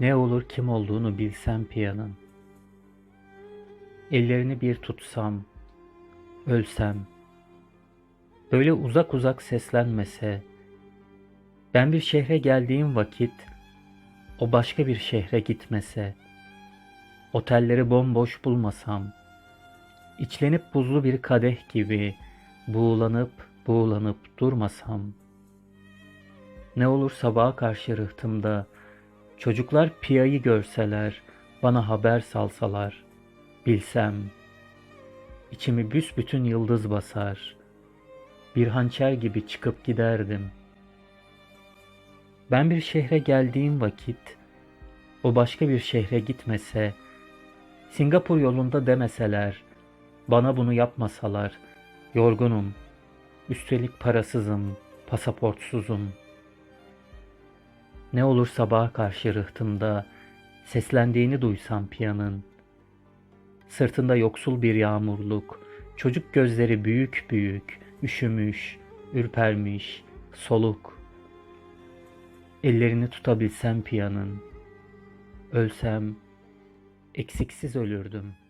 Ne olur kim olduğunu bilsem piyanın. Ellerini bir tutsam, ölsem. Böyle uzak uzak seslenmese. Ben bir şehre geldiğim vakit o başka bir şehre gitmese. Otelleri bomboş bulmasam. içlenip buzlu bir kadeh gibi buğulanıp buğulanıp durmasam. Ne olur sabaha karşı rıhtımda Çocuklar piyayı görseler, bana haber salsalar, bilsem, içimi büsbütün yıldız basar, bir hançer gibi çıkıp giderdim. Ben bir şehre geldiğim vakit, o başka bir şehre gitmese, Singapur yolunda demeseler, bana bunu yapmasalar, yorgunum, üstelik parasızım, pasaportsuzum.'' Ne olur sabaha karşı rıhtımda seslendiğini duysam piyanın. Sırtında yoksul bir yağmurluk, çocuk gözleri büyük büyük, üşümüş, ürpermiş, soluk. Ellerini tutabilsem piyanın, ölsem eksiksiz ölürdüm.''